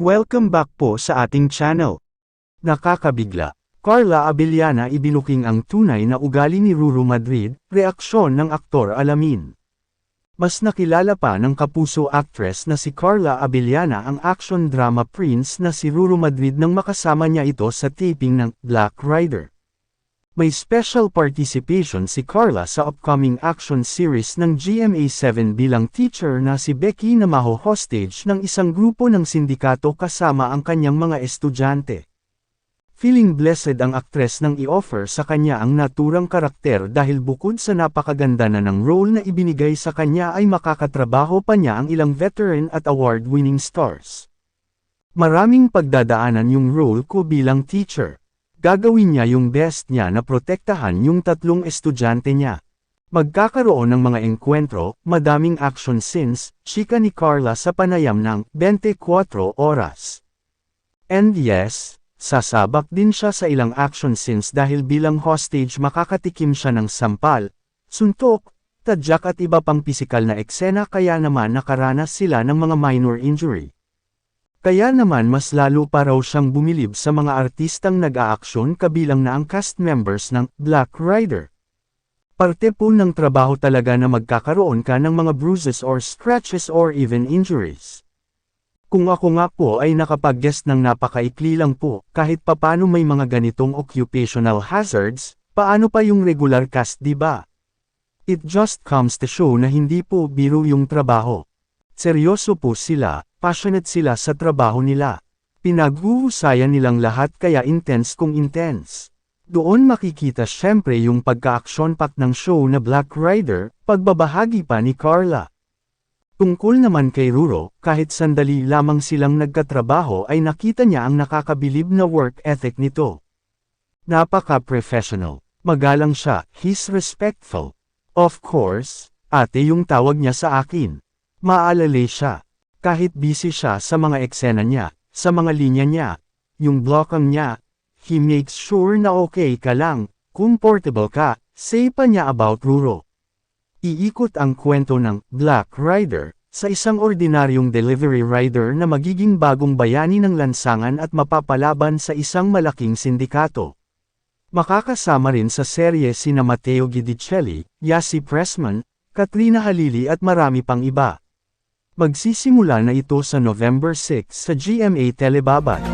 Welcome back po sa ating channel. Nakakabigla. Carla Abellana ibinuking ang tunay na ugali ni Ruru Madrid, reaksyon ng aktor Alamin. Mas nakilala pa ng kapuso actress na si Carla Abellana ang action drama prince na si Ruru Madrid nang makasama niya ito sa taping ng Black Rider. May special participation si Carla sa upcoming action series ng GMA7 bilang teacher na si Becky na maho-hostage ng isang grupo ng sindikato kasama ang kanyang mga estudyante. Feeling blessed ang aktres nang i-offer sa kanya ang naturang karakter dahil bukod sa napakaganda na ng role na ibinigay sa kanya ay makakatrabaho pa niya ang ilang veteran at award-winning stars. Maraming pagdadaanan yung role ko bilang teacher. Gagawin niya yung best niya na protektahan yung tatlong estudyante niya. Magkakaroon ng mga engkwentro, madaming action scenes, chika ni Carla sa panayam ng 24 oras. And yes, sasabak din siya sa ilang action scenes dahil bilang hostage makakatikim siya ng sampal, suntok, tadyak at iba pang pisikal na eksena kaya naman nakaranas sila ng mga minor injury. Kaya naman mas lalo pa raw siyang bumilib sa mga artistang nag-aaksyon kabilang na ang cast members ng Black Rider. Parte po ng trabaho talaga na magkakaroon ka ng mga bruises or scratches or even injuries. Kung ako nga po ay nakapag-guest ng napakaikli lang po, kahit papano may mga ganitong occupational hazards, paano pa yung regular cast ba? It just comes to show na hindi po biro yung trabaho. Seryoso po sila, passionate sila sa trabaho nila. Pinag-uusayan nilang lahat kaya intense kung intense. Doon makikita syempre yung pagka-action pack ng show na Black Rider, pagbabahagi pa ni Carla. Tungkol naman kay Ruro, kahit sandali lamang silang nagkatrabaho ay nakita niya ang nakakabilib na work ethic nito. Napaka-professional. Magalang siya, he's respectful. Of course, ate yung tawag niya sa akin. Maalala siya. Kahit busy siya sa mga eksena niya, sa mga linya niya, yung blockang niya, he makes sure na okay ka lang, comfortable ka, say pa niya about Ruro. Iikot ang kwento ng Black Rider sa isang ordinaryong delivery rider na magiging bagong bayani ng lansangan at mapapalaban sa isang malaking sindikato. Makakasama rin sa serye sina Matteo Guidicelli, Yasi Pressman, Katrina Halili at marami pang iba. Magsisimula na ito sa November 6 sa GMA Telebabad.